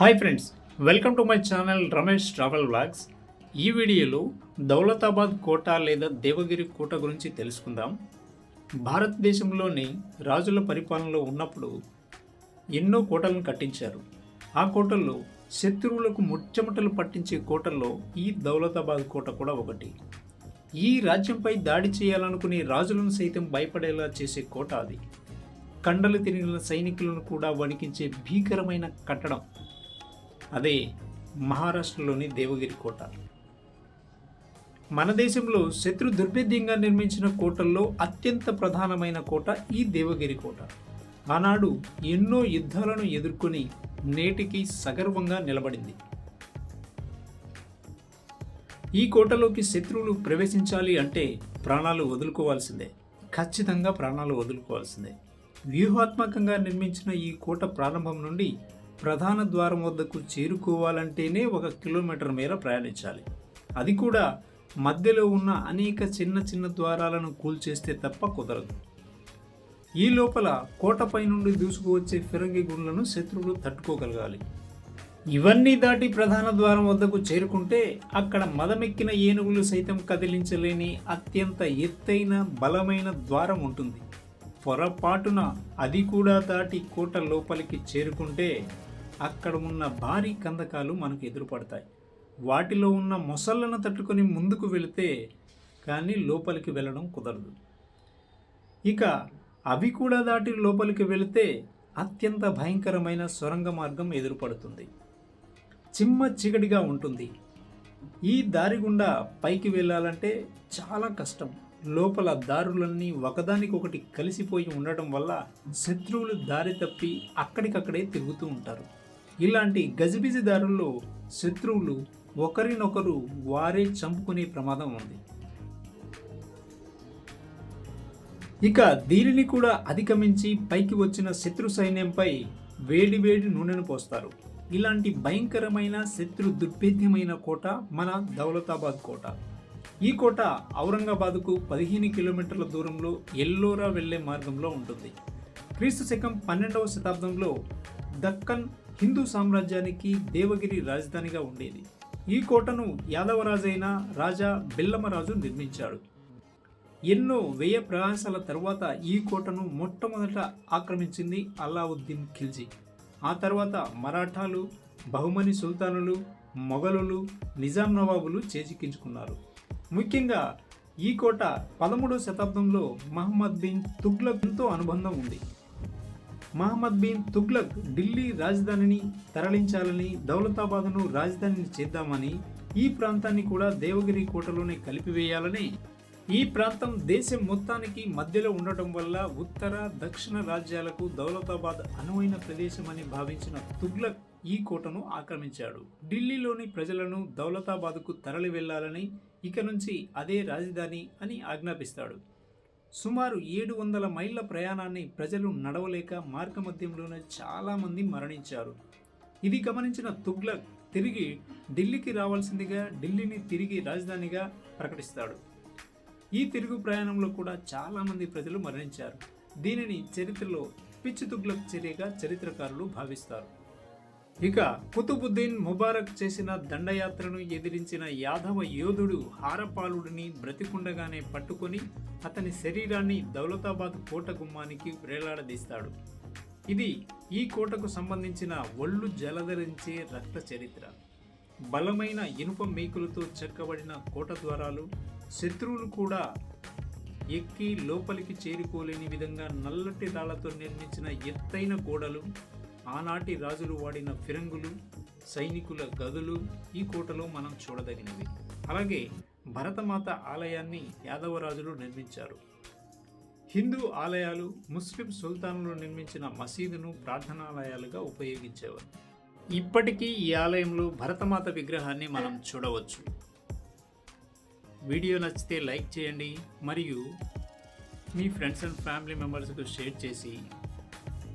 Hi friends welcome to my channel Ramesh travel vlogs ఈ వీడియోలో దౌలతాబాద్ కోట లేదా దేవగిరి కోట గురించి తెలుసుకుందాం. భారతదేశంలోని రాజుల పరిపాలనలో ఉన్నప్పుడు ఎన్నో కోటలను కట్టించారు. ఆ కోటల్లో శత్రువులకు ముచ్చమటలు పట్టించే కోటల్లో ఈ దౌలతాబాద్ కోట కూడా ఒకటి. ఈ రాజ్యంపై దాడి చేయాలనుకునే రాజులను సైతం భయపడేలా చేసే కోట అది. కండలు తిరిగిన సైనికులను కూడా వణికించే భీకరమైన కట్టడం. అదే మహారాష్ట్రలోని దేవగిరి కోట. మన దేశంలో శత్రు దుర్భేద్యంగా నిర్మించిన కోటల్లో అత్యంత ప్రధానమైన కోట ఈ దేవగిరి కోట. ఆనాడు ఎన్నో యుద్ధాలను ఎదుర్కొని నేటికి సగర్వంగా నిలబడింది. ఈ కోటలోకి శత్రువులు ప్రవేశించాలి అంటే ప్రాణాలు వదులుకోవాల్సిందే. ఖచ్చితంగా ప్రాణాలు వదులుకోవాల్సిందే. వ్యూహాత్మకంగా నిర్మించిన ఈ కోట ప్రారంభం నుండి ప్రధాన ద్వారం వద్దకు చేరుకోవాలంటేనే ఒక కిలోమీటర్ మేర ప్రయాణించాలి. అది కూడా మధ్యలో ఉన్న అనేక చిన్న చిన్న ద్వారాలను కూల్చేస్తే తప్ప కుదరదు. ఈ లోపల కోటపై నుండి దూసుకువచ్చే ఫిరంగి గుండ్లను శత్రువులు తట్టుకోగలగాలి. ఇవన్నీ దాటి ప్రధాన ద్వారం వద్దకు చేరుకుంటే అక్కడ మదమెక్కిన ఏనుగులు సైతం కదిలించలేని అత్యంత ఎత్తైన బలమైన ద్వారం ఉంటుంది. పొరపాటున అది కూడా దాటి కోట లోపలికి చేరుకుంటే అక్కడ ఉన్న భారీ కందకాలు మనకు ఎదురుపడతాయి. వాటిలో ఉన్న మొసళ్ళను తట్టుకొని ముందుకు వెళితే కానీ లోపలికి వెళ్ళడం కుదరదు. ఇక అవి కూడా దాటి లోపలికి వెళితే అత్యంత భయంకరమైన సొరంగ మార్గం ఎదురుపడుతుంది. చిమ్మ చీకటిగా ఉంటుంది. ఈ దారి గుండా పైకి వెళ్ళాలంటే చాలా కష్టం. లోపల దారులన్నీ ఒకదానికొకటి కలిసిపోయి ఉండటం వల్ల శత్రువులు దారి తప్పి అక్కడికక్కడే తిరుగుతూ ఉంటారు. ఇలాంటి గజిబిజిదారుల్లో శత్రువులు ఒకరినొకరు వారే చంపుకునే ప్రమాదం ఉంది. ఇక దీనిని కూడా అధిగమించి పైకి వచ్చిన శత్రు సైన్యంపై వేడి వేడి నూనెను పోస్తారు. ఇలాంటి భయంకరమైన శత్రు దుర్భేద్యమైన కోట మన దౌలతాబాద్ కోట. ఈ కోట ఔరంగాబాద్కు పదిహేను కిలోమీటర్ల దూరంలో ఎల్లోరా వెళ్ళే మార్గంలో ఉంటుంది. క్రీస్తు శకం పన్నెండవ శతాబ్దంలో దక్కన్ హిందూ సామ్రాజ్యానికి దేవగిరి రాజధానిగా ఉండేది. ఈ కోటను యాదవరాజైన రాజా బిల్లమరాజు నిర్మించాడు. ఎన్నో వ్యయ ప్రయాసాల తర్వాత ఈ కోటను మొట్టమొదట ఆక్రమించింది అలావుద్దీన్ ఖిల్జీ. ఆ తర్వాత మరాఠాలు బహుమని సుల్తానులు మొఘలులు నిజాం నవాబులు చేజిక్కించుకున్నారు. ముఖ్యంగా ఈ కోట పదమూడవ శతాబ్దంలో మహమ్మద్ బిన్ తుగ్లక్తో అనుబంధం ఉంది. మహమ్మద్ బిన్ తుగ్లక్ ఢిల్లీ రాజధానిని తరలించాలని దౌలతాబాద్ను రాజధానిని చేద్దామని ఈ ప్రాంతాన్ని కూడా దేవగిరి కోటలోనే కలిపివేయాలని. ఈ ప్రాంతం దేశం మొత్తానికి మధ్యలో ఉండటం వల్ల ఉత్తర దక్షిణ రాజ్యాలకు దౌలతాబాద్ అనువైన ప్రదేశమని భావించిన తుగ్లక్ ఈ కోటను ఆక్రమించాడు. ఢిల్లీలోని ప్రజలను దౌలతాబాద్కు తరలి వెళ్ళాలని ఇక నుంచి అదే రాజధాని అని ఆజ్ఞాపిస్తాడు. సుమారు ఏడు వందల మైళ్ళ ప్రయాణాన్ని ప్రజలు నడవలేక మార్గమధ్యంలోనే చాలామంది మరణించారు. ఇది గమనించిన తుగ్లక్ తిరిగి ఢిల్లీకి రావాల్సిందిగా ఢిల్లీని తిరిగి రాజధానిగా ప్రకటిస్తాడు. ఈ తిరుగు ప్రయాణంలో కూడా చాలామంది ప్రజలు మరణించారు. దీనిని చరిత్రలో పిచ్చి తుగ్లక్ చర్యగా చరిత్రకారులు భావిస్తారు. ఇక కుతుబుద్దీన్ ముబారక్ చేసిన దండయాత్రను ఎదిరించిన యాదవ యోధుడు హారపాలుడిని బ్రతికుండగానే పట్టుకొని అతని శరీరాన్ని దౌలతాబాద్ కోట గుమ్మానికి వేలాడదీస్తాడు. ఇది ఈ కోటకు సంబంధించిన ఒళ్ళు జలధరించే రక్త చరిత్ర. బలమైన ఇనుప మేకులతో చెక్కబడిన కోట ద్వారాలు శత్రువులు కూడా ఎక్కి లోపలికి చేరుకోలేని విధంగా నల్లటి రాళ్ళతో నిర్మించిన ఎత్తైన గోడలు ఆనాటి రాజులు వాడిన ఫిరంగులు సైనికుల గదులు ఈ కోటలో మనం చూడదగినవి. అలాగే భరతమాత ఆలయాన్ని యాదవరాజులు నిర్మించారు. హిందూ ఆలయాలు ముస్లిం సుల్తానులు నిర్మించిన మసీదును ప్రార్థనాలయాలుగా ఉపయోగించేవారు. ఇప్పటికీ ఈ ఆలయంలో భరతమాత విగ్రహాన్ని మనం చూడవచ్చు. వీడియో నచ్చితే లైక్ చేయండి మరియు మీ ఫ్రెండ్స్ అండ్ ఫ్యామిలీ మెంబర్స్కు షేర్ చేసి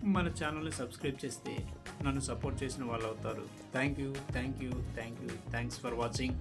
మన ఛానల్ని సబ్స్క్రైబ్ చేస్తే నన్ను సపోర్ట్ చేసిన వాళ్ళు అవుతారు thank you thank you thank you. Thanks for watching.